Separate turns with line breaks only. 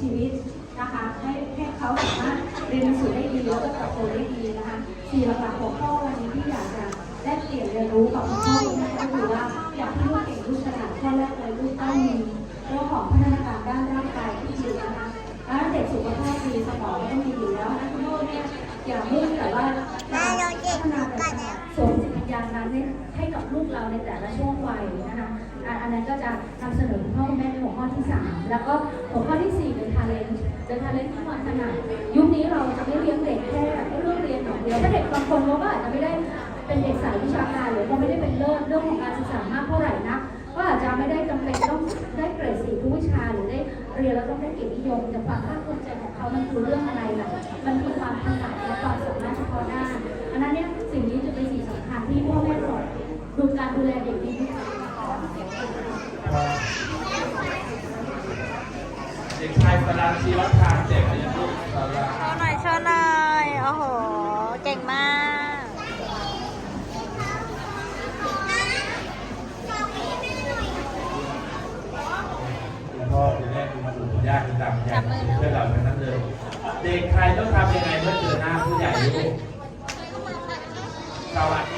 ชีวิตนะคะให้ให้เขาสามารถเรียนหนังสือได้ดีแล้วก็เติบโตได้ดีนะคะสี่หลักๆหัวข้อวันนี้ที่อยากจะแลกเปลี่ยนเรียนรู้กับคุณพ่อคุณแม่ก็คือว่าอยากให้ลูกเก่งลูกฉลาดข้อแรกเลยลูกต้องมีเรื่องของพัฒนาการด้านร่างกายที่ดีนะคะแล้วเด็กสุขภาพดีสมองก็ต้องดีอยู่แล้วนะคุณพ่อเนี่ยอย่ามุ่งแต่ว่าจะพัฒนาแต่ส่วนจิตวิญญาณนั้นให้กับลูกเราในแต่ละช่วงวัยนะคะอันนั้นก็จะนำเสนอคุณพ่อคุณแม่ในหัวข้อที่สามแล้วก็หัวข้อที่ สี่เป็นทาเลนต์เป็นทาเลนต์ที่ความถนัดยุคนี้เราจะไม่เลี้ยงเด็กแค่เรื่องเรียนอย่างเดียวถ้าเด็กบางคนเขาก็อาจจะไม่ได้เป็นเด็กสายวิชาการหรือเขาไม่ได้เป็นเลิศเรื่องของการศึกษามากเท่าไหร่นะก็อาจจะไม่ได้จำเป็นต้องได้เกรดสี่ทุกวิชาหรือได้เรียนแล้วต้องได้เกียรตินิยมแต่ความภาคภูมิใจของเขามันคือเรื่องอะไรล่ะมันคือความถนัดและความสามารถเฉพาะด้าอันนั้นเนี่ยสิ่งนี้จะเป็นสิ่งสำคัญที่พ่อแม่สอนดูการดูแลเด็ก
เด็กชายสรันชีรัตน์ทางเจ็บอายุรัน
โชว์หน่อยชว์หน่อยโอ้โห เก่งมาก
พ่อคุณแม่คุณปู่คุณย่าคุณตาคุณยายเพื่อเราทั้งนั้นเลยเด็กชายต้องทำยังไงเมื่อเจอหน้าผู้ใหญ่ลูกสวัสดี